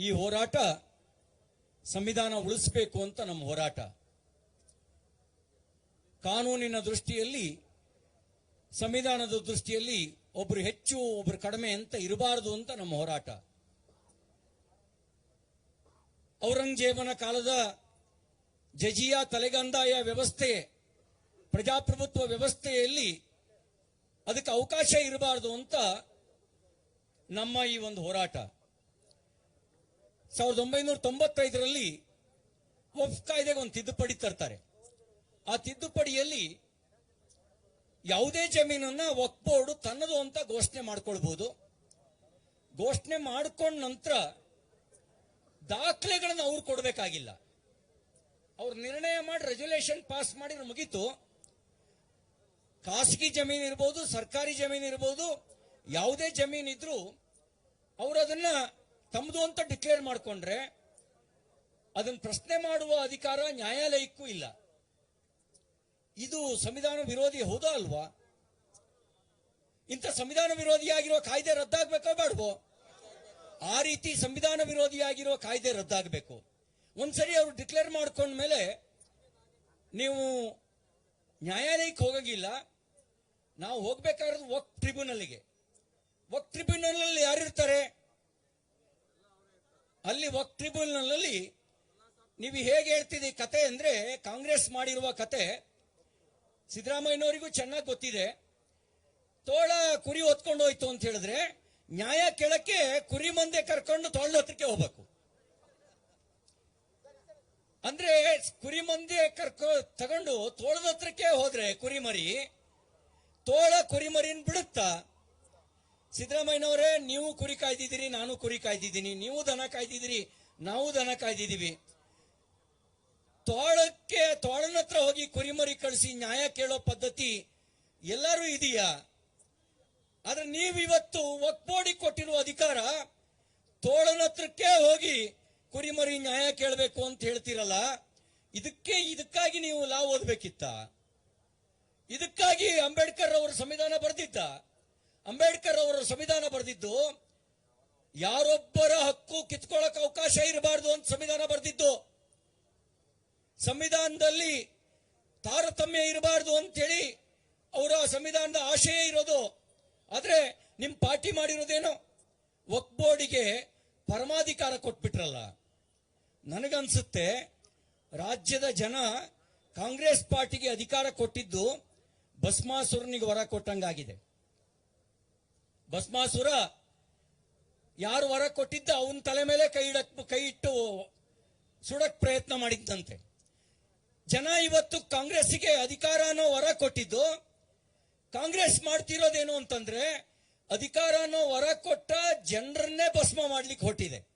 ಈ ಹೋರಾಟ ಸಂವಿಧಾನ ಉಳಿಸಬೇಕು ಅಂತ ನಮ್ಮ ಹೋರಾಟ. ಕಾನೂನಿನ ದೃಷ್ಟಿಯಲ್ಲಿ, ಸಂವಿಧಾನದ ದೃಷ್ಟಿಯಲ್ಲಿ ಒಬ್ರು ಹೆಚ್ಚು, ಒಬ್ರು ಕಡಿಮೆ ಅಂತ ಇರಬಾರದು ಅಂತ ನಮ್ಮ ಹೋರಾಟ. ಔರಂಗಜೇಬನ ಕಾಲದ ಜಜಿಯಾ ತಲೆಗಂದಾಯ ವ್ಯವಸ್ಥೆ, ಪ್ರಜಾಪ್ರಭುತ್ವ ವ್ಯವಸ್ಥೆಯಲ್ಲಿ ಅದಕ್ಕೆ ಅವಕಾಶ ಇರಬಾರದು ಅಂತ ನಮ್ಮ ಈ ಒಂದು ಹೋರಾಟ. ಸಾವಿರದ ಒಂಬೈನೂರ ತೊಂಬತ್ತೈದರಲ್ಲಿ ಒಫ್ ಕಾಯ್ದೆಗೆ ಒಂದು ತಿದ್ದುಪಡಿ ತರ್ತಾರೆ. ಆ ತಿದ್ದುಪಡಿಯಲ್ಲಿ ಯಾವುದೇ ಜಮೀನನ್ನ ಒಕ್ಬೋರ್ಡು ಬೋರ್ಡ್ ತನ್ನದು ಅಂತ ಘೋಷಣೆ ಮಾಡ್ಕೊಳ್ಬಹುದು ಘೋಷಣೆ ಮಾಡ್ಕೊಂಡ ನಂತರ ದಾಖಲೆಗಳನ್ನು ಅವ್ರು ಕೊಡಬೇಕಾಗಿಲ್ಲ. ಅವ್ರು ನಿರ್ಣಯ ಮಾಡಿ ರೆಜುಲೇಷನ್ ಪಾಸ್ ಮಾಡಿದ್ರೆ ಮುಗೀತು. ಖಾಸಗಿ ಜಮೀನು ಇರ್ಬೋದು, ಸರ್ಕಾರಿ ಜಮೀನು ಇರ್ಬೋದು, ಯಾವುದೇ ಜಮೀನಿದ್ರು ಅವರು ಅದನ್ನ ತಮ್ಮದು ಅಂತ ಡಿಕ್ಲೇರ್ ಮಾಡಿಕೊಂಡ್ರೆ ಅದನ್ನ ಪ್ರಶ್ನೆ ಮಾಡುವ ಅಧಿಕಾರ ನ್ಯಾಯಾಲಯಕ್ಕೂ ಇಲ್ಲ. ಇದು ಸಂವಿಧಾನ ವಿರೋಧಿ ಹೌದಾ ಅಲ್ವಾ? ಇಂಥ ಸಂವಿಧಾನ ವಿರೋಧಿಯಾಗಿರೋ ಕಾಯ್ದೆ ರದ್ದಾಗಬೇಕೋ ಬೇಡವೋ? ಆ ರೀತಿ ಸಂವಿಧಾನ ವಿರೋಧಿಯಾಗಿರೋ ಕಾಯ್ದೆ ರದ್ದಾಗಬೇಕು. ಒಂದ್ಸರಿ ಅವರು ಡಿಕ್ಲೇರ್ ಮಾಡ್ಕೊಂಡ್ಮೇಲೆ ನೀವು ನ್ಯಾಯಾಲಯಕ್ಕೆ ಹೋಗಂಗಿಲ್ಲ. ನಾವು ಹೋಗ್ಬೇಕಾದ್ರೆ ವಕ್ ಟ್ರಿಬ್ಯುನಲ್ಗೆ ವಕ್ ಟ್ರಿಬ್ಯುನಲ್ ಯಾರಿರ್ತಾರೆ? ಅಲ್ಲಿ ವಕ್ ಟ್ರಿಬ್ಯುನಲ್ ಅಲ್ಲಿ ನೀವು ಹೇಗೆ ಹೇಳ್ತಿದ್ದೀವಿ ಕತೆ ಅಂದ್ರೆ ಕಾಂಗ್ರೆಸ್ ಮಾಡಿರುವ ಕತೆ. ಸಿದ್ದರಾಮಯ್ಯನವರಿಗೂ ಚೆನ್ನಾಗಿ ಗೊತ್ತಿದೆ. ತೋಳ ಕುರಿ ಹೊತ್ಕೊಂಡು ಹೋಯ್ತು ಅಂತ ಹೇಳಿದ್ರೆ ನ್ಯಾಯ ಕೆಳಕ್ಕೆ ಕುರಿ ಮಂದೆ ಕರ್ಕೊಂಡು ತೋಳ ಹತ್ರಕ್ಕೆ ಹೋಗ್ಬೇಕು. ಅಂದ್ರೆ ಕುರಿ ಮಂದೆ ಕರ್ಕೊ ತಗೊಂಡು ತೋಳದ ಹತ್ರಕ್ಕೆ ಹೋದ್ರೆ ಕುರಿಮರಿ ತೋಳ ಕುರಿ ಮರಿನ್ ಬಿಡುತ್ತಾ? ಸಿದ್ದರಾಮಯ್ಯನವರೇ, ನೀವು ಕುರಿ ಕಾಯ್ದಿದ್ದೀರಿ, ನಾನು ಕುರಿ ಕಾಯ್ದಿದ್ದೀನಿ. ನೀವು ದನ ಕಾಯ್ದಿದ್ದೀರಿ, ನಾವು ದನ ಕಾಯ್ದಿದ್ದೀವಿ. ತೋಳಕ್ಕೆ, ತೋಳನ ಹತ್ರ ಹೋಗಿ ಕುರಿಮರಿ ಕಳಿಸಿ, ನ್ಯಾಯ ಕೇಳೋ ಪದ್ಧತಿ ಎಲ್ಲರೂ ಇದೆಯಾ? ಆದ್ರೆ ನೀವಿವತ್ತು ಒಕ್ಬೋಡಿ ಕೊಟ್ಟಿರುವ ಅಧಿಕಾರ ತೋಳನ ಹತ್ರಕ್ಕೆ ಹೋಗಿ ಕುರಿಮರಿ ನ್ಯಾಯ ಕೇಳಬೇಕು ಅಂತ ಹೇಳ್ತಿರಲ್ಲ, ಇದಕ್ಕೆ, ಇದಕ್ಕಾಗಿ ನೀವು ಲಾ ಓದ್ಬೇಕಿತ್ತ? ಇದಕ್ಕಾಗಿ ಅಂಬೇಡ್ಕರ್ ಅವರು ಸಂವಿಧಾನ ಬರೆದಿದ್ದ ಅಂಬೇಡ್ಕರ್ ಅವರು ಸಂವಿಧಾನ ಬರೆದಿದ್ದು, ಯಾರೊಬ್ಬರ ಹಕ್ಕು ಕಿತ್ಕೊಳ್ಳಕ್ ಅವಕಾಶ ಇರಬಾರ್ದು ಅಂತ ಸಂವಿಧಾನ ಬರೆದಿದ್ದು. ಸಂವಿಧಾನದಲ್ಲಿ ತಾರತಮ್ಯ ಇರಬಾರ್ದು ಅಂತೇಳಿ ಅವರ ಸಂವಿಧಾನದ ಆಶಯ ಇರೋದು. ಆದ್ರೆ ನಿಮ್ ಪಾರ್ಟಿ ಮಾಡಿರೋದೇನೋ? ವಕ್ ಬೋರ್ಡಿಗೆ ಪರಮಾಧಿಕಾರ ಕೊಟ್ಬಿಟ್ರಲ್ಲ. ನನಗನ್ಸುತ್ತೆ ರಾಜ್ಯದ ಜನ ಕಾಂಗ್ರೆಸ್ ಪಾರ್ಟಿಗೆ ಅಧಿಕಾರ ಕೊಟ್ಟಿದ್ದು ಭಸ್ಮಾಸುರನಿಗೆ ವರ ಕೊಟ್ಟಂಗಾಗಿದೆ. ಭಸ್ಮಾಸುರ ಯಾರು ವರ ಕೊಟ್ಟಿದ್ದ ಅವನ ತಲೆ ಮೇಲೆ ಕೈ ಇಡಕ್, ಕೈ ಇಟ್ಟು ಸುಡಕ್ ಪ್ರಯತ್ನ ಮಾಡಿದ್ದಂತೆ. ಜನ ಇವತ್ತು ಕಾಂಗ್ರೆಸ್ಗೆ ಅಧಿಕಾರ ಅನ್ನೋ ವರ ಕೊಟ್ಟಿದ್ದು. ಕಾಂಗ್ರೆಸ್ ಮಾಡ್ತಿರೋದೇನು ಅಂತಂದ್ರೆ, ಅಧಿಕಾರ ಅನ್ನೋ ವರ ಕೊಟ್ಟ ಜನರನ್ನೇ ಭಸ್ಮ ಮಾಡ್ಲಿಕ್ಕೆ ಹೊಟ್ಟಿದೆ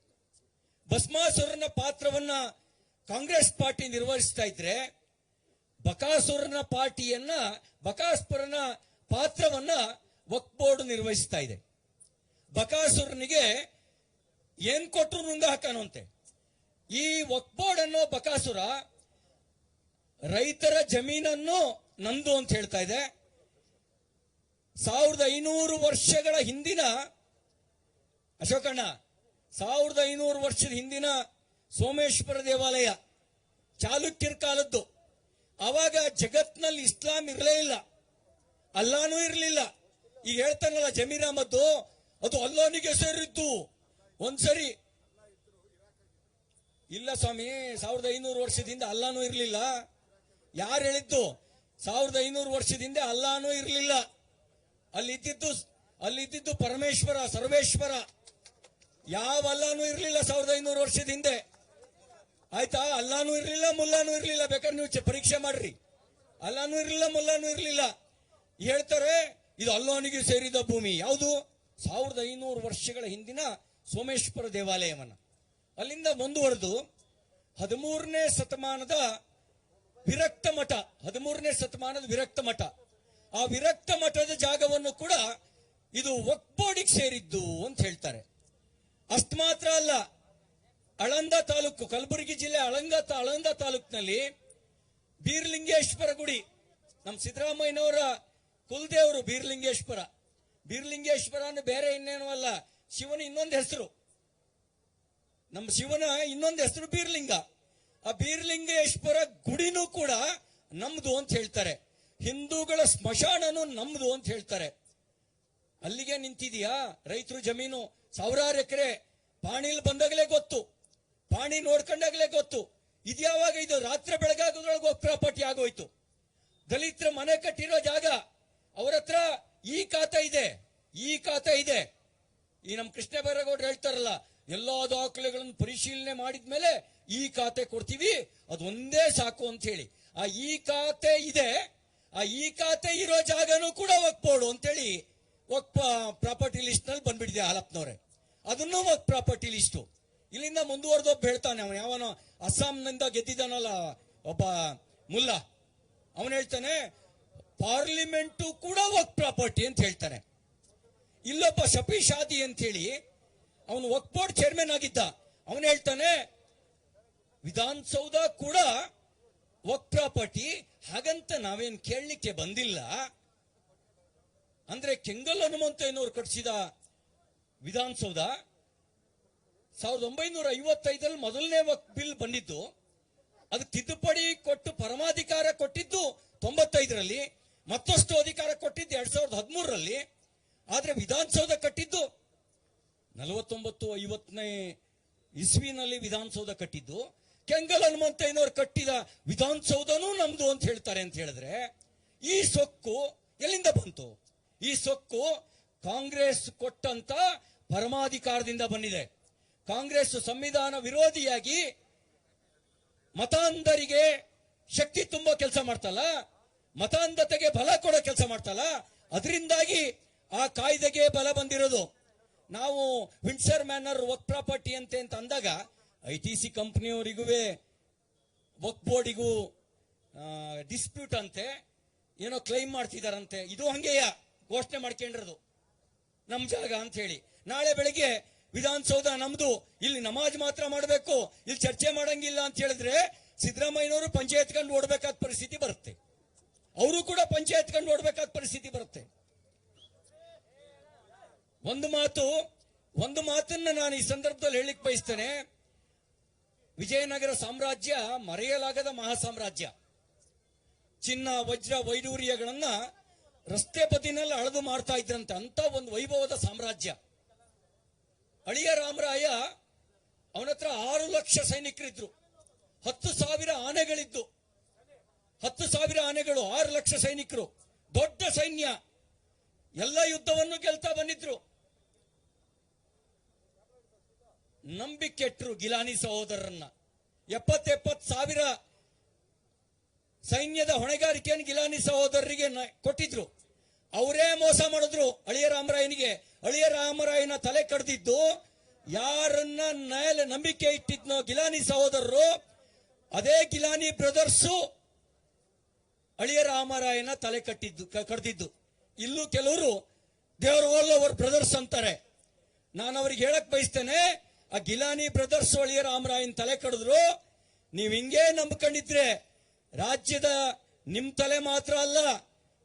ಭಸ್ಮಾಸುರನ ಪಾತ್ರವನ್ನ ಕಾಂಗ್ರೆಸ್ ಪಾರ್ಟಿ ನಿರ್ವಹಿಸ್ತಾ ಇದ್ರೆ, ಬಕಾಸುರನ ಪಾರ್ಟಿಯನ್ನ ಬಕಾಸ್ಪುರನ ಪಾತ್ರವನ್ನ ವಕ್ ಬೋರ್ಡ್ ನಿರ್ವಹಿಸ್ತಾ ಇದೆ. ಬಕಾಸುರನಿಗೆ ಏನ್ ಕೊಟ್ಟರು ನುಂಗ ಹಾಕಾನಂತೆ ಈ ವಕ್ ಬೋರ್ಡ್ ಅನ್ನೋ ಬಕಾಸುರ ರೈತರ ಜಮೀನನ್ನು ನಂದು ಅಂತ ಹೇಳ್ತಾ ಇದೆ. ಸಾವಿರದ ಐನೂರು ವರ್ಷಗಳ ಹಿಂದಿನ ಅಶೋಕಣ್ಣ, ಸಾವಿರದ ಐನೂರು ವರ್ಷದ ಹಿಂದಿನ ಸೋಮೇಶ್ವರ ದೇವಾಲಯ, ಚಾಲುಕ್ಯರ ಕಾಲದ್ದು. ಅವಾಗ ಜಗತ್ನಲ್ಲಿ ಇಸ್ಲಾಂ ಇರಲೇ ಇಲ್ಲ. ಅಲ್ಲಾನೂ ಇರಲಿಲ್ಲ. ಈಗ ಹೇಳ್ತಾನಲ್ಲ ಜಮೀರ ಅಹಮದ್ದು ಅದು ಅಲ್ಲೋನಿಗೆ ಸೇರಿದ್ದು. ಒಂದ್ಸರಿ. ಇಲ್ಲ ಸ್ವಾಮಿ, ಸಾವಿರದ ಐನೂರು ವರ್ಷದಿಂದ ಅಲ್ಲಾನು ಇರಲಿಲ್ಲ. ಯಾರು ಹೇಳಿದ್ದು? ಸಾವಿರದ ಐನೂರು ವರ್ಷದಿಂದ ಅಲ್ಲಾನು ಇರಲಿಲ್ಲ. ಅಲ್ಲಿ ಇದ್ದಿದ್ದು ಅಲ್ಲಿ ಇದ್ದಿದ್ದು ಪರಮೇಶ್ವರ, ಸರ್ವೇಶ್ವರ. ಯಾವ ಅಲ್ಲಾನು ಇರಲಿಲ್ಲ ಸಾವಿರದ ಐನೂರು ವರ್ಷದ ಹಿಂದೆ ಆಯ್ತಾ? ಅಲ್ಲಾನು ಇರಲಿಲ್ಲ, ಮುಲ್ಲಾನು ಇರಲಿಲ್ಲ. ಬೇಕಾದ್ರೆ ನೀವು ಪರೀಕ್ಷೆ ಮಾಡ್ರಿ. ಅಲ್ಲಾನು ಇರಲಿಲ್ಲ, ಮುಲ್ಲಾನು ಇರಲಿಲ್ಲ. ಹೇಳ್ತಾರೆ ಇದು ಅಲ್ಲೋನಿಗೆ ಸೇರಿದ ಭೂಮಿ. ಯಾವುದು? ಸಾವಿರದ ಐನೂರು ವರ್ಷಗಳ ಹಿಂದಿನ ಸೋಮೇಶ್ವರ ದೇವಾಲಯವನ್ನ. ಅಲ್ಲಿಂದ ಮುಂದುವರೆದು ಹದಿಮೂರನೇ ಶತಮಾನದ ವಿರಕ್ತ ಮಠ, ಹದಿಮೂರನೇ ಶತಮಾನದ ವಿರಕ್ತ ಮಠ. ಆ ವಿರಕ್ತ ಮಠದ ಜಾಗವನ್ನು ಕೂಡ ಇದು ಒಕ್ಬೋಡಿಗೆ ಸೇರಿದ್ದು ಅಂತ ಹೇಳ್ತಾರೆ. ಅಷ್ಟು ಮಾತ್ರ ಅಲ್ಲ, ಅಳಂದ ತಾಲೂಕು, ಕಲಬುರಗಿ ಜಿಲ್ಲೆ ಅಳಂದ ಅಳಂದ ತಾಲೂಕಿನಲ್ಲಿ ಬೀರ್ಲಿಂಗೇಶ್ವರ ಗುಡಿ, ನಮ್ಮ ಸಿದ್ದರಾಮಯ್ಯನವರ ಕುಲದೇವರು ಬೀರ್ಲಿಂಗೇಶ್ವರ. ಬೀರ್ಲಿಂಗೇಶ್ವರ ಅಂದ್ರೆ ಬೇರೆ ಇನ್ನೇನು ಅಲ್ಲ. ಶಿವನ ಇನ್ನೊಂದು ಹೆಸರು. ನಮ್ಮ ಶಿವನ ಇನ್ನೊಂದು ಹೆಸರು ಬೀರ್ಲಿಂಗ. ಆ ಬೀರ್ಲಿಂಗೇಶ್ವರ ಗುಡಿನೂ ಕೂಡ ನಮ್ದು ಅಂತ ಹೇಳ್ತಾರೆ. ಹಿಂದೂಗಳ ಸ್ಮಶಾನನು ನಮ್ದು ಅಂತ ಹೇಳ್ತಾರೆ. ಅಲ್ಲಿಗೆ ನಿಂತಿದೀಯಾ? ರೈತರು ಜಮೀನು ಸಾವಿರಾರು ಎಕರೆ ಪಾಣಿಲ್ ಬಂದಾಗಲೇ ಗೊತ್ತು. ಪಾಣಿ ನೋಡ್ಕೊಂಡಾಗಲೇ ಗೊತ್ತು. ಇದ್ಯಾವಾಗ ಇದು ರಾತ್ರಿ ಬೆಳಗಾಗೋದ್ರೊಳಗೆ ಪ್ರಾಪರ್ಟಿ ಆಗೋಯ್ತು. ದಲಿತರ ಮನೆ ಕಟ್ಟಿರೋ ಜಾಗ ಅವ್ರ ಹತ್ರ ಈ ಖಾತೆ ಇದೆ, ಈ ಖಾತೆ ಇದೆ. ಈ ನಮ್ಮ ಕೃಷ್ಣ ಬೈರೇಗೌಡರು ಹೇಳ್ತಾರಲ್ಲ, ಎಲ್ಲಾ ದಾಖಲೆಗಳನ್ನು ಪರಿಶೀಲನೆ ಮಾಡಿದ್ಮೇಲೆ ಈ ಖಾತೆ ಕೊಡ್ತೀವಿ, ಅದು ಒಂದೇ ಸಾಕು ಅಂತ ಹೇಳಿ. ಆ ಈ ಖಾತೆ ಇದೆ, ಆ ಈ ಖಾತೆ ಇರೋ ಜಾಗನೂ ಕೂಡ ಒಕ್ಬೋಡು ಅಂತೇಳಿ ಒಕ್ ಪ್ರಾಪರ್ಟಿ ಲಿಸ್ಟ್ನಲ್ಲಿ ಬಂದ್ಬಿಟ್ಟಿದೆ ಹಾಲಪ್ಪನವ್ರೆ ಅದನ್ನು ಒಕ್ ಪ್ರಾಪರ್ಟಿ ಲಿಸ್ಟು. ಇಲ್ಲಿಂದ ಮುಂದುವರೆದೊಬ್ಬ ಹೇಳ್ತಾನೆ, ಅವನು ಯಾವನೋ ಅಸ್ಸಾಂನಿಂದ ಗೆದ್ದಿದ್ದಾನಲ್ಲ, ಒಬ್ಬ ಮುಲ್ಲಾ. ಅವನು ಹೇಳ್ತಾನೆ ಪಾರ್ಲಿಮೆಂಟು ಕೂಡ ವರ್ಕ್ ಪ್ರಾಪರ್ಟಿ ಅಂತ ಹೇಳ್ತಾರೆ. ಇಲ್ಲೊಬ್ಬ ಶಫಿ ಶಾದಿ ಅಂತ ಹೇಳಿ ಅವನು ವರ್ಕ್ ಬೋರ್ಡ್ ಚೇರ್ಮನ್ ಆಗಿದ್ದ. ಅವನು ಹೇಳ್ತಾನೆ, ವಿಧಾನಸೌಧ ಕೂಡ ವಕ್ ಪ್ರಾಪರ್ಟಿ ಹಾಗಂತ ನಾವೇನ್ ಕೇಳಲಿಕ್ಕೆ ಬಂದಿಲ್ಲ. ಅಂದ್ರೆ ಕೆಂಗಲ್ ಹನುಮಂತಯ್ಯನವರು ಕಟ್ಟಿಸಿದ ವಿಧಾನಸೌಧ ಸಾವಿರದ ಒಂಬೈನೂರ ಐವತ್ತೈದರಲ್ಲಿ ಮೊದಲನೇ ವಕ್ ಬಿಲ್ ಬಂದಿದ್ದು, ಅದಕ್ಕೆ ತಿದ್ದುಪಡಿ ಕೊಟ್ಟು ಪರಮಾಧಿಕಾರ ಕೊಟ್ಟಿದ್ದು ತೊಂಬತ್ತೈದರಲ್ಲಿ. ಮತ್ತಷ್ಟು ಅಧಿಕಾರ ಕೊಟ್ಟಿದ್ದು ಎರಡ್ ಸಾವಿರದ ಹದಿಮೂರರಲ್ಲಿ, ಆದ್ರೆ ವಿಧಾನಸೌಧ ಕಟ್ಟಿದ್ದು ನಲವತ್ತೊಂಬತ್ತು ಐವತ್ತನೇ ಇಸ್ವಿನಲ್ಲಿ ವಿಧಾನಸೌಧ ಕಟ್ಟಿದ್ದು. ಕೆಂಗಲ್ ಹನುಮಂತಯ್ಯನವರು ಕಟ್ಟಿದ ವಿಧಾನಸೌಧನೂ ನಮ್ದು ಅಂತ ಹೇಳ್ತಾರೆ ಅಂತ ಹೇಳಿದ್ರೆ, ಈ ಸೊಕ್ಕು ಎಲ್ಲಿಂದ ಬಂತು? ಈ ಸೊಕ್ಕು ಕಾಂಗ್ರೆಸ್ ಕೊಟ್ಟಂತ ಪರಮಾಧಿಕಾರದಿಂದ ಬಂದಿದೆ. ಕಾಂಗ್ರೆಸ್ ಸಂವಿಧಾನ ವಿರೋಧಿಯಾಗಿ ಮತಾಂಧರಿಗೆ ಶಕ್ತಿ ತುಂಬೋ ಕೆಲಸ ಮಾಡ್ತಲ್ಲ ಮತಾಂಧತೆಗೆ ಬಲ ಕೊಡೋ ಕೆಲಸ ಮಾಡ್ತಲ್ಲ ಅದರಿಂದಾಗಿ ಆ ಕಾಯ್ದೆಗೆ ಬಲ ಬಂದಿರೋದು. ನಾವು ವಿಂಡ್ಸರ್ ಮ್ಯಾನರ್ ವರ್ಕ್ ಪ್ರಾಪರ್ಟಿ ಅಂತೆ ಅಂತ ಅಂದಾಗ, ಐ ಟಿ ಸಿ ಕಂಪ್ನಿಯವರಿಗೂ ವರ್ಕ್ ಬೋರ್ಡಿಗೂ ಡಿಸ್ಪ್ಯೂಟ್ ಅಂತೆ, ಏನೋ ಕ್ಲೈಮ್ ಮಾಡ್ತಿದಾರಂತೆ. ಇದು ಹಂಗೆಯ ಘೋಷಣೆ ಮಾಡ್ಕೊಂಡಿರೋದು. ನಮ್ ಜಾಗ ಅಂತ ಹೇಳಿ. ನಾಳೆ ಬೆಳಿಗ್ಗೆ ವಿಧಾನಸೌಧ ನಮ್ದು, ಇಲ್ಲಿ ನಮಾಜ್ ಮಾತ್ರ ಮಾಡಬೇಕು, ಇಲ್ಲಿ ಚರ್ಚೆ ಮಾಡಂಗಿಲ್ಲ ಅಂತ ಹೇಳಿದ್ರೆ ಸಿದ್ದರಾಮಯ್ಯನವರು ಪಂಚಾಯತ್ ಕಂಡು ಓಡಬೇಕಾದ ಪರಿಸ್ಥಿತಿ ಬರುತ್ತೆ. ಅವರು ಕೂಡ ಪಂಚಾಯತ್ ಕಂಡು ನೋಡಬೇಕಾದ ಪರಿಸ್ಥಿತಿ ಬರುತ್ತೆ. ಒಂದು ಮಾತು, ಒಂದು ಮಾತನ್ನ ನಾನು ಈ ಸಂದರ್ಭದಲ್ಲಿ ಹೇಳಿಕ್ ಬಯಸ್ತೇನೆ. ವಿಜಯನಗರ ಸಾಮ್ರಾಜ್ಯ ಮರೆಯಲಾಗದ ಮಹಾ ಸಾಮ್ರಾಜ್ಯ ಚಿನ್ನ, ವಜ್ರ, ವೈಡೂರ್ಯಗಳನ್ನ ರಸ್ತೆ ಬದಿನಲ್ಲಿ ಅಳದು ಮಾಡ್ತಾ ಇದ್ರಂತೆ. ಅಂತ ಒಂದು ವೈಭವದ ಸಾಮ್ರಾಜ್ಯ. ಅಳಿಯ ರಾಮರಾಯ ಅವನತ್ರ ಆರು ಲಕ್ಷ ಸೈನಿಕರಿದ್ರು. ಹತ್ತು ಸಾವಿರ ಆನೆಗಳಿದ್ದು. ಹತ್ತು ಸಾವಿರ ಆನೆಗಳು, ಆರು ಲಕ್ಷ ಸೈನಿಕರು, ದೊಡ್ಡ ಸೈನ್ಯ. ಎಲ್ಲ ಯುದ್ಧವನ್ನು ಗೆಲ್ತಾ ಬಂದಿದ್ರು. ನಂಬಿಕೆಟ್ರು ಗಿಲಾನಿ ಸಹೋದರರನ್ನ. ಎಪ್ಪತ್ತೆಪ್ಪತ್ತು ಸಾವಿರ ಸೈನ್ಯದ ಹೊಣೆಗಾರಿಕೆಯನ್ನು ಗಿಲಾನಿ ಸಹೋದರರಿಗೆ ಕೊಟ್ಟಿದ್ರು. ಅವರೇ ಮೋಸ ಮಾಡಿದ್ರು ಅಳಿಯ ರಾಮರಾಯನಿಗೆ. ಅಳಿಯ ರಾಮರಾಯನ ತಲೆ ಕಡ್ದಿದ್ದು ಯಾರನ್ನ ಮೇಲೆ ನಂಬಿಕೆ ಇಟ್ಟಿದ್ನೋ ಗಿಲಾನಿ ಸಹೋದರರು, ಅದೇ ಗಿಲಾನಿ ಬ್ರದರ್ಸು ಅಳಿಯ ರಾಮರಾಯನ ತಲೆ ಕಟ್ಟಿದ್ದು ಕಡ್ದಿದ್ದು. ಇಲ್ಲೂ ಕೆಲವರು ದೇವರ ಆಲ್ ಅವರ್ ಬ್ರದರ್ಸ್ ಅಂತಾರೆ. ನಾನು ಅವ್ರಿಗೆ ಹೇಳಕ್ ಬಯಸ್ತೇನೆ, ಆ ಗಿಲಾನಿ ಬ್ರದರ್ಸ್ ಅಳಿಯ ರಾಮರಾಯನ್ ತಲೆ ಕಡಿದ್ರು. ನೀವ್ ಹಿಂಗೇ ನಂಬ್ಕೊಂಡಿದ್ರೆ ರಾಜ್ಯದ ನಿಮ್ ತಲೆ ಮಾತ್ರ ಅಲ್ಲ,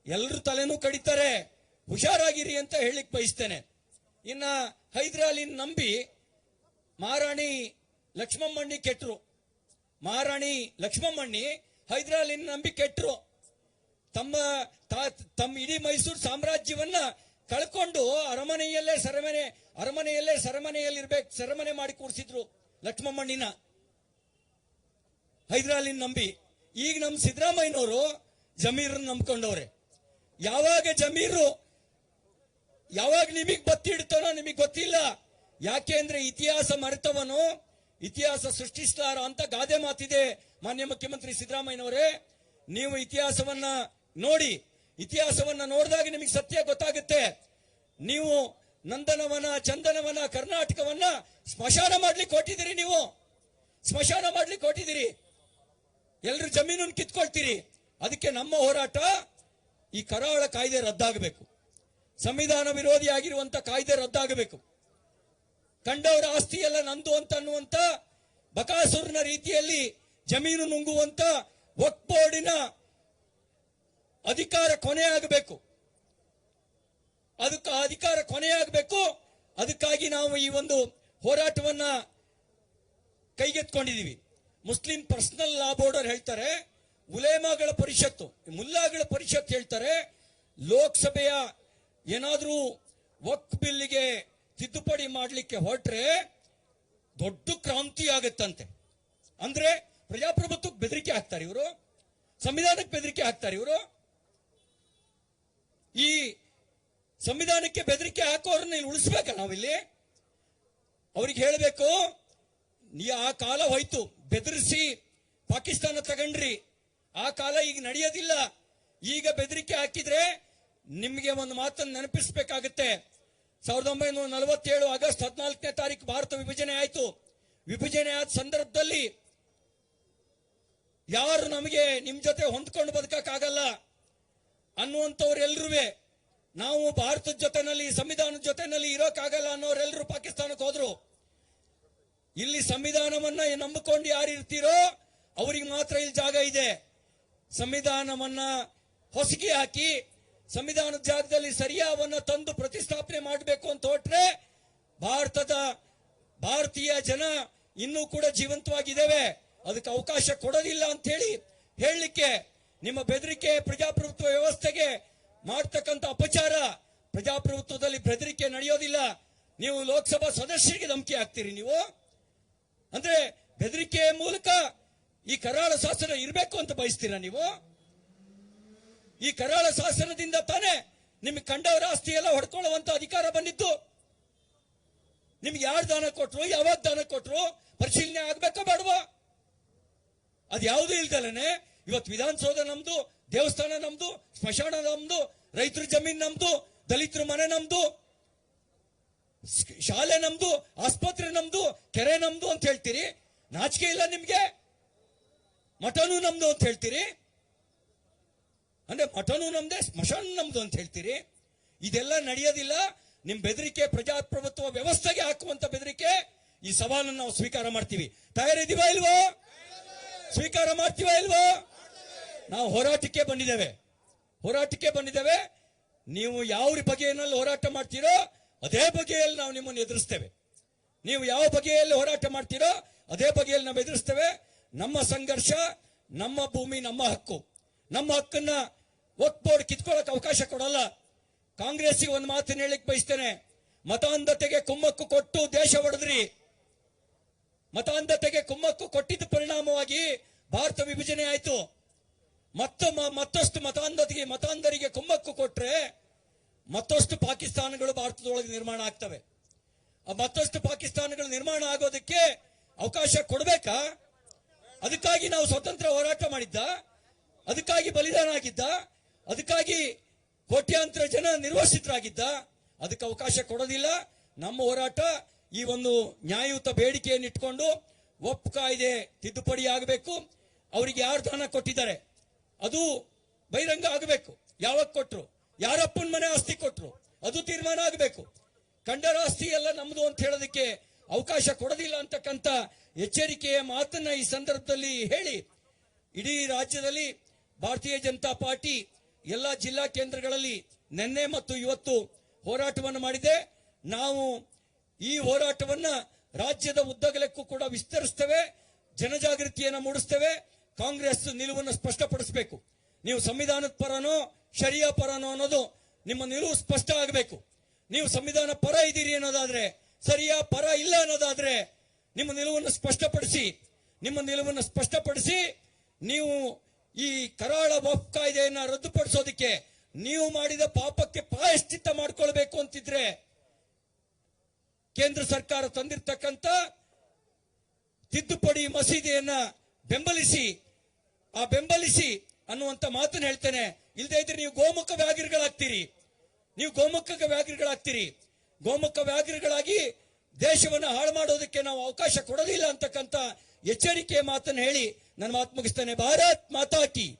ಎಲ್ರ ತಲೆನೂ ಕಡಿತಾರೆ. ಹುಷಾರಾಗಿರಿ ಅಂತ ಹೇಳಿಕ್ ಬಯಸ್ತೇನೆ. ಇನ್ನ ಹೈದರಾಲಿನ್ ನಂಬಿ ಮಹಾರಾಣಿ ಲಕ್ಷ್ಮಮ್ಮಣ್ಣಿ ಕೆಟ್ರು. ಮಹಾರಾಣಿ ಲಕ್ಷ್ಮಮ್ಮಣ್ಣಿ ಹೈದರಾಲಿನ್ ನಂಬಿ ಕೆಟ್ರು. ತಮ್ಮ ತಮ್ಮ ಇಡೀ ಮೈಸೂರು ಸಾಮ್ರಾಜ್ಯವನ್ನ ಕಳ್ಕೊಂಡು ಅರಮನೆಯಲ್ಲೇ ಸರಮನೆ, ಅರಮನೆಯಲ್ಲೇ ಸೆರೆಮನೆಯಲ್ಲಿ ಇರ್ಬೇಕು ಸೆರೆಮನೆ ಮಾಡಿ ಕೂರಿಸಿದ್ರು ಲಕ್ಷ್ಮಮ್ಮಣ್ಣಿನ. ಹೈದರಾಲಿನ್ ನಂಬಿ. ಈಗ ನಮ್ ಸಿದ್ದರಾಮಯ್ಯನವರು ಜಮೀರನ್ನ ನಂಬ್ಕೊಂಡವ್ರೆ. ಯಾವಾಗ ಜಮೀರು, ಯಾವಾಗ ನಿಮಗ್ ಬತ್ತಿಡ್ತಾನೋ ನಿಮಗ್ ಗೊತ್ತಿಲ್ಲ. ಯಾಕೆ ಅಂದ್ರೆ ಇತಿಹಾಸ ಮರೆತವನು, ಇತಿಹಾಸ ಸೃಷ್ಟಿಸ್ತಾರ ಅಂತ ಗಾದೆ ಮಾತಿದೆ ಮಾನ್ಯ ಮುಖ್ಯಮಂತ್ರಿ ಸಿದ್ದರಾಮಯ್ಯನವರೇ. ನೀವು ಇತಿಹಾಸವನ್ನ ನೋಡಿ, ಇತಿಹಾಸವನ್ನ ನೋಡಿದಾಗ ನಿಮಗೆ ಸತ್ಯ ಗೊತ್ತಾಗುತ್ತೆ. ನೀವು ನಂದನವನ, ಚಂದನವನ, ಕರ್ನಾಟಕವನ್ನ ಸ್ಮಶಾನ ಮಾಡ್ಲಿಕ್ಕೆ ಕೊಟ್ಟಿದ್ದೀರಿ ನೀವು. ಸ್ಮಶಾನ ಮಾಡ್ಲಿಕ್ಕೆ ಕೊಟ್ಟಿದ್ದೀರಿ ಎಲ್ಲರೂ ಜಮೀನನ್ನು ಕಿತ್ಕೊಳ್ತೀರಿ. ಅದಕ್ಕೆ ನಮ್ಮ ಹೋರಾಟ ಈ ಕರಾವಳ ಕಾಯ್ದೆ ರದ್ದಾಗಬೇಕು. ಸಂವಿಧಾನ ವಿರೋಧಿ ಆಗಿರುವಂತ ಕಾಯ್ದೆ ರದ್ದಾಗಬೇಕು. ಕಂಡವರ ಆಸ್ತಿ ಎಲ್ಲ ನಂದು ಅಂತ ಅನ್ನುವಂತ ಬಕಾಸುರನ ರೀತಿಯಲ್ಲಿ ಜಮೀನು ನುಂಗುವಂತ ವಕ್ ಬೋರ್ಡಿನ ಅಧಿಕಾರ ಕೊನೆಯಾಗಬೇಕು ಅದಕ್ಕೆ ಆ ಅಧಿಕಾರ ಕೊನೆಯಾಗಬೇಕು ಅದಕ್ಕಾಗಿ ನಾವು ಈ ಒಂದು ಹೋರಾಟವನ್ನ ಕೈಗೆತ್ಕೊಂಡಿದೀವಿ ಮುಸ್ಲಿಂ ಪರ್ಸನಲ್ ಲಾ ಬೋರ್ಡರ್ ಹೇಳ್ತಾರೆ, ಉಲೇಮಾಗಳ ಪರಿಷತ್ತು, ಮುಲ್ಲಾಗಳ ಪರಿಷತ್ ಹೇಳ್ತಾರೆ, ಲೋಕಸಭೆಯ ಏನಾದರೂ ವಕ್ ಬಿಲ್ಗೆ ತಿದ್ದುಪಡಿ ಮಾಡಲಿಕ್ಕೆ ಹೊರಟ್ರೆ ದೊಡ್ಡ ಕ್ರಾಂತಿ ಆಗತ್ತಂತೆ. ಅಂದ್ರೆ ಪ್ರಜಾಪ್ರಭುತ್ವಕ್ಕೆ ಬೆದರಿಕೆ ಹಾಕ್ತಾರೆ ಇವರು, ಸಂವಿಧಾನಕ್ಕೆ ಬೆದರಿಕೆ ಹಾಕ್ತಾರೆ ಇವರು. ಈ ಸಂವಿಧಾನಕ್ಕೆ ಬೆದರಿಕೆ ಹಾಕೋರನ್ನ ಇಲ್ಲಿ ಉಳಿಸ್ಬೇಕ ನಾವಿಲ್ಲಿ? ಅವ್ರಿಗೆ ಹೇಳಬೇಕು, ನೀ ಆ ಕಾಲ ಹೋಯ್ತು, ಬೆದರಿಸಿ ಪಾಕಿಸ್ತಾನ ತಗೊಂಡ್ರಿ. ಆ ಕಾಲ ಈಗ ನಡೆಯೋದಿಲ್ಲ. ಈಗ ಬೆದರಿಕೆ ಹಾಕಿದ್ರೆ ನಿಮಗೆ ಒಂದು ಮಾತನ್ನು ನೆನಪಿಸಬೇಕಾಗುತ್ತೆ. ಸಾವಿರದ ಒಂಬೈನೂರ ನಲವತ್ತೇಳು ಆಗಸ್ಟ್ ಹದಿನಾಲ್ಕನೇ ತಾರೀಕು ಭಾರತ ವಿಭಜನೆ ಆಯಿತು. ವಿಭಜನೆ ಆದ ಸಂದರ್ಭದಲ್ಲಿ ಯಾರು ನಮಗೆ ನಿಮ್ ಜೊತೆ ಹೊಂದ್ಕೊಂಡು ಬದುಕಕ್ಕಾಗಲ್ಲ? ಅನ್ನುವಂಥವ್ರೆಲ್ರೂ ನಾವು ಭಾರತದ ಜೊತೆನಲ್ಲಿ, ಸಂವಿಧಾನದ ಜೊತೆನಲ್ಲಿ ಇರೋಕ್ಕಾಗಲ್ಲ ಅನ್ನೋರೆಲ್ಲರೂ ಪಾಕಿಸ್ತಾನಕ್ಕೆ ಹೋದ್ರು. ಇಲ್ಲಿ ಸಂವಿಧಾನವನ್ನ ನಂಬಿಕೊಂಡು ಯಾರು ಇರ್ತೀರೋ, ಅವ್ರಿಗೆ ಮಾತ್ರ ಇಲ್ಲಿ ಜಾಗ ಇದೆ. ಸಂವಿಧಾನವನ್ನ ಹೊಸಕಿ ಹಾಕಿ, ಸಂವಿಧಾನದ ಜಾಗದಲ್ಲಿ ಸರಿಯಾವನ್ನ ತಂದು ಪ್ರತಿಷ್ಠಾಪನೆ ಮಾಡಬೇಕು ಅಂತ ಹೊಟ್ರೆ, ಭಾರತದ ಭಾರತೀಯ ಜನ ಇನ್ನೂ ಕೂಡ ಜೀವಂತವಾಗಿದ್ದೇವೆ. ಅದಕ್ಕೆ ಅವಕಾಶ ಕೊಡೋದಿಲ್ಲ ಅಂತ ಹೇಳಿ, ಹೇಳಲಿಕ್ಕೆ ನಿಮ್ಮ ಬೆದರಿಕೆ ಪ್ರಜಾಪ್ರಭುತ್ವ ವ್ಯವಸ್ಥೆಗೆ ಮಾಡ್ತಕ್ಕಂಥ ಅಪಚಾರ ಪ್ರಜಾಪ್ರಭುತ್ವದಲ್ಲಿ ಬೆದರಿಕೆ ನಡೆಯೋದಿಲ್ಲ. ನೀವು ಲೋಕಸಭಾ ಸದಸ್ಯರಿಗೆ ಧಮಕಿ ಹಾಕ್ತೀರಿ ನೀವು. ಅಂದ್ರೆ ಬೆದರಿಕೆ ಮೂಲಕ ಈ ಕರಾಳ ಶಾಸನ ಇರಬೇಕು ಅಂತ ಬಯಸ್ತೀರಾ ನೀವು? ಈ ಕರಾಳ ಶಾಸನದಿಂದ ತಾನೇ ನಿಮಗೆ ಕಂಡವರ ಆಸ್ತಿ ಎಲ್ಲ ಹೊಡ್ಕೊಳ್ಳುವಂತ ಅಧಿಕಾರ ಬಂದಿತ್ತು. ನಿಮ್ಗೆ ಯಾರು ದಾನ ಕೊಟ್ರು ಯಾವಾಗ ದಾನ ಕೊಟ್ರು, ಪರಿಶೀಲನೆ ಆಗ್ಬೇಕೋ ಬೇಡವಾ? ಅದು ಯಾವುದೂ ಇಲ್ದಲನೆ ಇವತ್ತು ವಿಧಾನಸೌಧ ನಮ್ದು, ದೇವಸ್ಥಾನ ನಮ್ದು, ಸ್ಮಶಾನ ನಮ್ದು, ರೈತರ ಜಮೀನ್ ನಮ್ದು, ದಲಿತರ ಮನೆ ನಮ್ದು ಶಾಲೆ ನಮ್ದು, ಆಸ್ಪತ್ರೆ ನಮ್ದು, ಕೆರೆ ನಮ್ದು ಅಂತ ಹೇಳ್ತೀರಿ. ನಾಚಿಕೆ ಇಲ್ಲ ನಿಮ್ಗೆ? ಮಠನೂ ನಮ್ದು ಅಂತ ಹೇಳ್ತೀರಿ. ಅಂದ್ರೆ ಮಠನೂ ನಮ್ದೆ, ಸ್ಮಶಾನ ನಮ್ದು ಅಂತ ಹೇಳ್ತೀರಿ. ಇದೆಲ್ಲ ನಡೆಯೋದಿಲ್ಲ. ನಿಮ್ ಬೆದರಿಕೆ, ಪ್ರಜಾಪ್ರಭುತ್ವ ವ್ಯವಸ್ಥೆಗೆ ಹಾಕುವಂತ ಬೆದರಿಕೆ, ಈ ಸವಾಲನ್ನು ನಾವು ಸ್ವೀಕಾರ ಮಾಡ್ತೀವಿ. ತಯಾರಿದೀವ ಇಲ್ವೋ? ಸ್ವೀಕಾರ ಮಾಡ್ತೀವ ಇಲ್ವೋ? ನಾವು ಹೋರಾಟಕ್ಕೆ ಬಂದಿದ್ದೇವೆ. ಹೋರಾಟಕ್ಕೆ ಬಂದಿದ್ದೇವೆ. ನೀವು ಯಾವ ಬಗೆಯಲ್ಲಿ ಹೋರಾಟ ಮಾಡ್ತೀರೋ ಅದೇ ಬಗೆಯಲ್ಲಿ ನಾವು ನಿಮ್ಮನ್ನು ಎದುರಿಸ್ತೇವೆ. ನೀವು ಯಾವ ಬಗೆಯಲ್ಲಿ ಹೋರಾಟ ಮಾಡ್ತೀರೋ ಅದೇ ಬಗೆಯಲ್ಲಿ ನಾವು ಎದುರಿಸ್ತೇವೆ. ನಮ್ಮ ಸಂಘರ್ಷ, ನಮ್ಮ ಭೂಮಿ, ನಮ್ಮ ಹಕ್ಕು. ನಮ್ಮ ಹಕ್ಕನ್ನ ವಕ್ ಬೋರ್ಡ್ ಕಿತ್ಕೊಳ್ಳೋಕೆ ಅವಕಾಶ ಕೊಡಲ್ಲ. ಕಾಂಗ್ರೆಸ್ಸಿಗೆ ಒಂದು ಮಾತನ್ನ ಹೇಳಿಕ್ ಬಯಸ್ತೇನೆ. ಮತಾಂಧತೆಗೆ ಕುಮ್ಮಕ್ಕು ಕೊಟ್ಟು ದೇಶ ಹೊಡೆದ್ರಿ ಮತಾಂಧತೆಗೆ ಕುಮ್ಮಕ್ಕು ಕೊಟ್ಟಿದ್ದ ಪರಿಣಾಮವಾಗಿ ಭಾರತ ವಿಭಜನೆ ಆಯ್ತು. ಮತ್ತ ಮತ್ತಷ್ಟು ಮತಾಂಧತೆಗೆ, ಮತಾಂಧರಿಗೆ ಕುಮ್ಮಕ್ಕು ಕೊಟ್ರೆ ಮತ್ತಷ್ಟು ಪಾಕಿಸ್ತಾನಗಳು ಭಾರತದೊಳಗೆ ನಿರ್ಮಾಣ ಆಗ್ತವೆ. ಮತ್ತಷ್ಟು ಪಾಕಿಸ್ತಾನಗಳು ನಿರ್ಮಾಣ ಆಗೋದಕ್ಕೆ ಅವಕಾಶ ಕೊಡಬೇಕಾ? ಅದಕ್ಕಾಗಿ ನಾವು ಸ್ವತಂತ್ರ ಹೋರಾಟ ಮಾಡಿದ್ದ, ಅದಕ್ಕಾಗಿ ಬಲಿದಾನ ಆಗಿದ್ದ, ಅದಕ್ಕಾಗಿ ಕೋಟ್ಯಾಂತರ ಜನ ನಿರ್ವಸಿತರಾಗಿದ್ದ, ಅದಕ್ಕೆ ಅವಕಾಶ ಕೊಡೋದಿಲ್ಲ. ನಮ್ಮ ಹೋರಾಟ ಈ ಒಂದು ನ್ಯಾಯಯುತ ಬೇಡಿಕೆಯನ್ನು ಇಟ್ಕೊಂಡು ಒಪ್ಪು ಕಾಯ್ದೆ ತಿದ್ದುಪಡಿ ಆಗಬೇಕು. ಅವರಿಗೆ ಯಾರು ದಾನ ಕೊಟ್ಟಿದ್ದಾರೆ? ಅದು ಬಹಿರಂಗ ಆಗಬೇಕು. ಯಾವಾಗ ಕೊಟ್ರು? ಯಾರಪ್ಪನ ಮನೆ ಆಸ್ತಿ ಕೊಟ್ರು? ಅದು ತೀರ್ಮಾನ ಆಗಬೇಕು. ಕಂಡರ ಆಸ್ತಿ ಎಲ್ಲ ನಮ್ದು ಅಂತ ಹೇಳೋದಕ್ಕೆ ಅವಕಾಶ ಕೊಡೋದಿಲ್ಲ ಅಂತಕ್ಕಂಥ ಎಚ್ಚರಿಕೆಯ ಮಾತನ್ನ ಈ ಸಂದರ್ಭದಲ್ಲಿ ಹೇಳಿ, ಇಡೀ ರಾಜ್ಯದಲ್ಲಿ ಭಾರತೀಯ ಜನತಾ ಪಾರ್ಟಿ ಎಲ್ಲ ಜಿಲ್ಲಾ ಕೇಂದ್ರಗಳಲ್ಲಿ ನಿನ್ನೆ ಮತ್ತು ಇವತ್ತು ಹೋರಾಟವನ್ನು ಮಾಡಿದೆ. ನಾವು ಈ ಹೋರಾಟವನ್ನ ರಾಜ್ಯದ ಉದ್ದಗಲಕ್ಕೂ ಕೂಡ ವಿಸ್ತರಿಸ್ತೇವೆ, ಜನಜಾಗೃತಿಯನ್ನು ಮೂಡಿಸ್ತೇವೆ. ಕಾಂಗ್ರೆಸ್ ನಿಲುವನ್ನು ಸ್ಪಷ್ಟಪಡಿಸಬೇಕು. ನೀವು ಸಂವಿಧಾನದ ಪರನೋ, ಶರಿಯಾ ಪರನೋ ಅನ್ನೋದು ನಿಮ್ಮ ನಿಲುವು ಸ್ಪಷ್ಟ ಆಗಬೇಕು. ನೀವು ಸಂವಿಧಾನ ಪರ ಇದ್ದೀರಿ ಅನ್ನೋದಾದ್ರೆ, ಸರಿಯಾ ಪರ ಇಲ್ಲ ಅನ್ನೋದಾದ್ರೆ ನಿಮ್ಮ ನಿಲುವನ್ನು ಸ್ಪಷ್ಟಪಡಿಸಿ, ನಿಮ್ಮ ನಿಲುವನ್ನು ಸ್ಪಷ್ಟಪಡಿಸಿ, ನೀವು ಈ ಕರಾಳ ವಫ್ ಕಾಯ್ದೆಯನ್ನ ರದ್ದುಪಡಿಸೋದಕ್ಕೆ ನೀವು ಮಾಡಿದ ಪಾಪಕ್ಕೆ ಪ್ರಾಯಶ್ಚಿತ್ತ ಮಾಡ್ಕೊಳ್ಬೇಕು ಅಂತಿದ್ರೆ ಕೇಂದ್ರ ಸರ್ಕಾರ ತಂದಿರ್ತಕ್ಕಂಥ ತಿದ್ದುಪಡಿ ಮಸೀದಿಯನ್ನ ಬೆಂಬಲಿಸಿ ಆ ಬೆಂಬಲಿಸಿ ಅನ್ನುವಂತ ಮಾತನ್ನ ಹೇಳ್ತೇನೆ. ಇಲ್ಲದೆ ಇದ್ರೆ ನೀವು ಗೋಮುಖ ವ್ಯಾಘ್ರಿಗಳಾಗ್ತೀರಿ. ನೀವು ಗೋಮುಖ ವ್ಯಾಘ್ರಿಗಳಾಗ್ತೀರಿ. ಗೋಮುಖ ವ್ಯಾಘ್ರಿಗಳಾಗಿ ದೇಶವನ್ನು ಹಾಳು ಮಾಡೋದಕ್ಕೆ ನಾವು ಅವಕಾಶ ಕೊಡೋದಿಲ್ಲ ಅಂತಕ್ಕಂಥ ಎಚ್ಚರಿಕೆಯ ಮಾತನ್ನು ಹೇಳಿ ನನ್ನ ಮಾತು ಮುಗಿಸ್ತೇನೆ. ಭಾರತ್ ಮಾತಾ ಕಿ.